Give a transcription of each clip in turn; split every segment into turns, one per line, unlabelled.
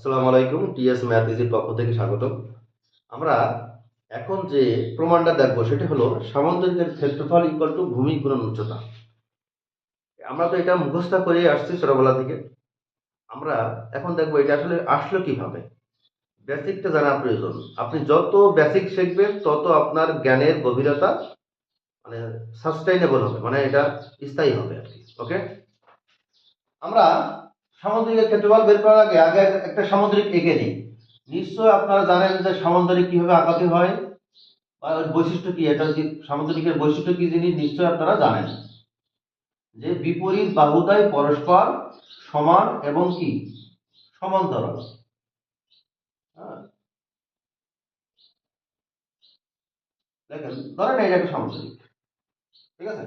আসসালামু আলাইকুম, T S math ইজির পক্ষ থেকে স্বাগত আমরা এখন যে প্রমাণটা দেখব সেটা হলো সামুদ্রিকের ক্ষেত্রফল ইকুয়াল টু ভূমি গুণন উচ্চতা। আমরা তো এটা মুখস্থ করে আসছি ছোটবেলা থেকে। আমরা এখন দেখব এটা আসলে আসলো কীভাবে। বেসিকটা জানা প্রয়োজন। আপনি যত বেসিক শিখবেন, তত আপনার জ্ঞানের গভীরতা মানে সাস্টেইনেবল হবে মানে এটা স্থায়ী হবে আর কি ওকে আমরা সামুদ্রিক ক্ষেত্রফল বের করার আগে আগে একটা সামুদ্রিক এঁকে নিই। নিশ্চয় আপনারা জানেন যে সামুদ্রিক কীভাবে আঁকাতে হয় বা ওর বৈশিষ্ট্য কি? এটা যে সামুদ্রিকের বৈশিষ্ট্য কি জিনিস নিশ্চয় আপনারা জানেন। যে বিপরীত বাহুদায় পরস্পর সমান এবং কি? সমান্তরাল। হ্যাঁ। দেখেন, ধরেন এটা একটা সামুদ্রিক। ঠিক আছে?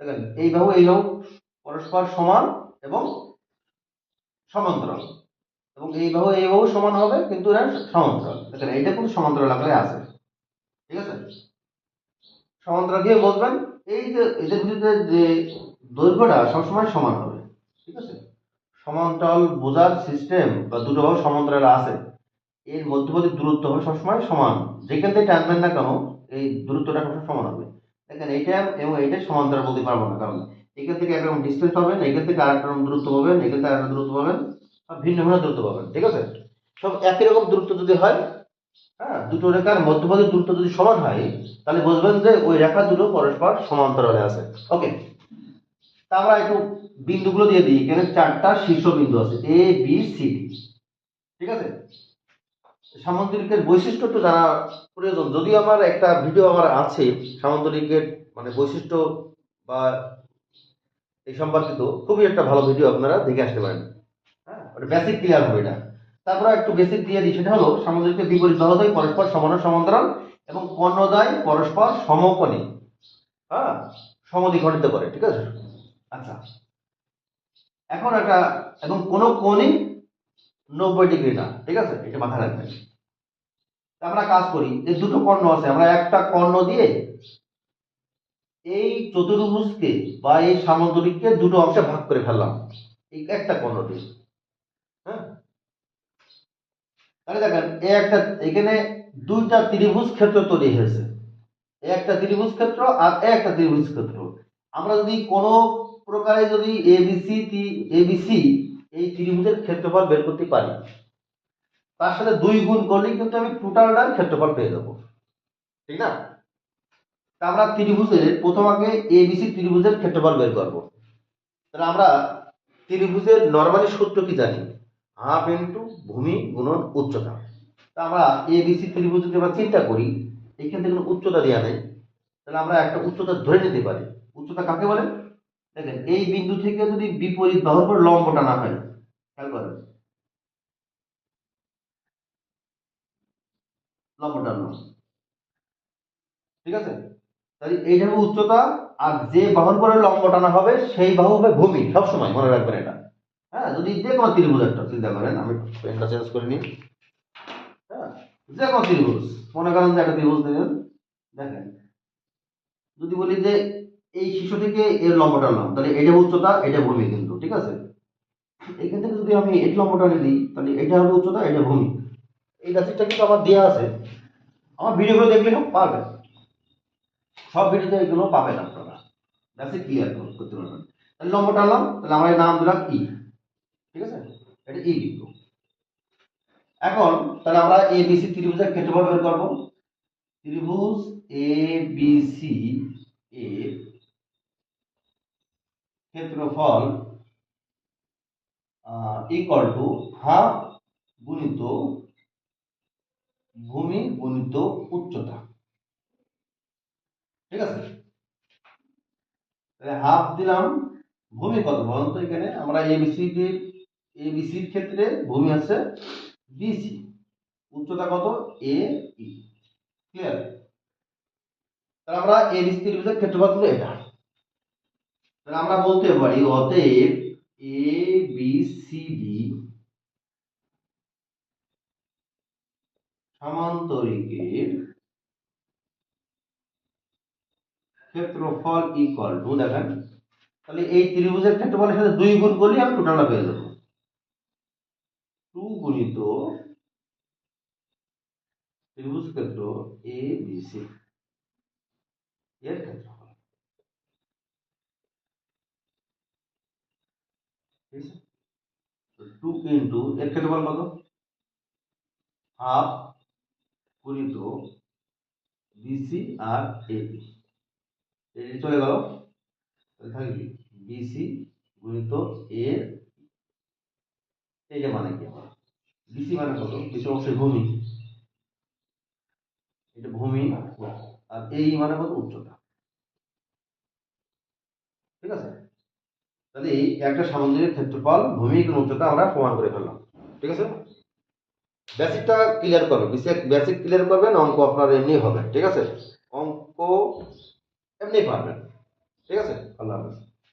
দেখেন, এই বাহু এই বাহু পরস্পর সমান এবং সমান্তরাল। এবং এই বাহু এই বাহু সমান হবে কিন্তু এরা সমান্তরাল। দেখেন, এইটা কিন্তু সমান্তরাল আকারে আছে। ঠিক আছে? সমান্তরাল দিয়ে বলবেন, এই যে এদের ভিতরে যে দৈর্ঘ্যটা সবসময় সমান হবে। ঠিক আছে? সমান্তরাল বোঝার সিস্টেম বা দুটো সমান্তরাল আছে। এর মধ্যবর্তী দূরত্ব হবে সবসময় সমান। যেখান থেকে টানবেন না কেন, এই দূরত্বটা সবসময় সমান হবে। দেখেন, এইটা এবং এইটা সমান্তরাল বলতে পারব না কারণ এখান থেকে একরকম ডিস্টেন্স পাবেন, এখান থেকে রকম দূরত্ব পাবেন, এখান থেকে আরেকটা দূরত্ব পাবেন, আর ভিন্ন ভিন্ন দূরত্ব পাবেন, ঠিক আছে? সব একই রকম দূরত্ব যদি হয় হ্যাঁ দুটো রেখার মধ্যবর্তী দূরত্ব যদি সমান হয়, তাহলে বুঝবেন যে ওই রেখা দুটো পরস্পর সমান্তরালে আছে ওকে তা আমরা একটু বিন্দুগুলো দিয়ে দিই, এখানে চারটা শীর্ষ বিন্দু আছে এ বি সি ঠিক আছে? সামুদ্রিকের বৈশিষ্ট্য একটু জানা প্রয়োজন, যদিও আমার একটা ভিডিও আমার আছে সামুদ্রিকের মানে বৈশিষ্ট্য বা এই সম্পর্কিত খুবই একটা ভালো ভিডিও আপনারা দেখে আসতে পারেন। হ্যাঁ বেসিক ক্লিয়ার হবে এটা। তারপরে একটু বেসিক দিয়ে দিই, সেটা হলো সামুদ্রিকের বিপরীত বাহুদ্বয় পরস্পর সমান সমান্তরাল এবং কর্ণদ্বয় পরস্পর সমকোণী। হ্যাঁ সমদ্বিখণ্ডিত করে, ঠিক আছে? আচ্ছা। এখন একটা এবং কোন কোণই নব্বই ডিগ্রি না, ঠিক আছে? এটা মাথায় রাখবেন। আমরা কাজ করি, যে দুটো কর্ণ আছে, আমরা একটা কর্ণ দিয়ে এই চতুর্ভুজকে বা এই সামুদ্রিককে দুটো অংশে ভাগ করে ফেললাম। এই একটা দিয়ে হ্যাঁ? তাহলে দেখেন, এই একটা, এখানে দুইটা ত্রিভুজ ক্ষেত্র তৈরি হয়েছে। একটা ত্রিভুজ ক্ষেত্র আর একটা ত্রিভুজ ক্ষেত্র। আমরা যদি কোনো প্রকারে যদি এবিসি এবিসি এই ত্রিভুজের ক্ষেত্রফল বের করতে পারি, তার সাথে দুই গুণ করলেই কিন্তু আমি টোটালটার ক্ষেত্রফল পেয়ে যাব। ঠিক না? তা আমরা ত্রিভুজের, প্রথম আগে এবিসি ত্রিভুজের ক্ষেত্রফল বের করব। তাহলে আমরা ত্রিভুজের নর্মালি সূত্র কি জানি? হাফ ইন্টু ভূমি গুণন উচ্চতা। তা আমরা এবিসি ত্রিভুজ যদি আমরা চিন্তা করি এইখান থেকে উচ্চতা দেওয়া নেই। তাহলে আমরা একটা উচ্চতা ধরে নিতে পারি। উচ্চতা কাকে বলে? দেখেন, এই বিন্দু থেকে যদি বিপরীত বাহুর পর লম্ব টানা হয়, খেয়াল করেন। লম্ব টানলাম ঠিক আছে? তাহলে এইটা হবে উচ্চতা আর যে বাহুর পরে লম্ব টানা হবে, সেই বাহু হবে ভূমি, সবসময় মনে রাখবেন এটা। হ্যাঁ যদি যে কোনো ত্রিভুজ একটা, চিন্তা করেন, আমি পেনটা চেঞ্জ করে নিই। হ্যাঁ যে কোনো ত্রিভুজ, মনে করেন যে একটা ত্রিভুজ নিলেন দেখেন। যদি বলি যে এই শিশু থেকে এর লম্ব টানলাম, তাহলে এটা উচ্চতা এটা ভূমি কিন্তু, ঠিক আছে? এখান থেকে যদি আমি এর লম্ব টানে দিই, তাহলে এটা হবে উচ্চতা এটা ভূমি। এই রাশিটা কিন্তু আমার দেওয়া আছে। আমার ভিডিওগুলো দেখলে সব পাবেন সব ভিডিওতে এগুলো পাবেন আপনারা। রাশি ক্লিয়ার করতে পারবেন তাহলে লম্ব টানলাম তাহলে আমরা নাম দিলাম ই ঠিক আছে? এটা ই বিন্দু এখন তাহলে আমরা এ বি সি ত্রিভুজের ক্ষেত্রফল বের করব। ত্রিভুজ এ বি সি এর ক্ষেত্রফল ইকুয়াল টু হাফ গুণিত ভূমি গুণিত উচ্চতা। ঠিক আছে? তাহলে হাফ দিলাম ভূমি কত বলুন তো এখানে আমরা এবিসি এবিসির ক্ষেত্রে ভূমি আছে বিসি উচ্চতা কত? এ ই ক্লিয়ার তাহলে আমরা এবিসি ত্রিভুজের ক্ষেত্রফল কিন্তু এটা। তাহলে আমরা বলতে পারি, অতএব এ বি সি ডি সমান্তরিকের ক্ষেত্রফল ইকুয়াল টু, দেখেন। তাহলে এই ত্রিভুজের ক্ষেত্রফলের সাথে দুই গুণ করলে আমি টোটালটা পেয়ে যাব। টু গুণিত ত্রিভুজ ক্ষেত্র এ বি সি এর ক্ষেত্রফল। টু ইন্টু এর ক্ষেত্রফল কত? হাফ গুণিত বিসি আর এবি এই চলে গেল। থাকবে বিসি গুণিত এ এইটা মানে কি? আমার বিসি মানে কত? বিসি অবশ্যই ভূমি। এটা ভূমি আর এই মানে কত? উচ্চতা। ঠিক আছে? তাহলে এই একটা সামুদ্রিক ক্ষেত্রফল, ভূমি এবং উচ্চতা আমরা প্রমাণ করে ফেললাম। ঠিক আছে? বেসিকটা ক্লিয়ার করবে বেসিক বেসিক ক্লিয়ার করবেন, অঙ্ক আপনার এমনি হবে। ঠিক আছে? অঙ্ক এমনি পারবেন। ঠিক আছে? আল্লাহ হাফেজ।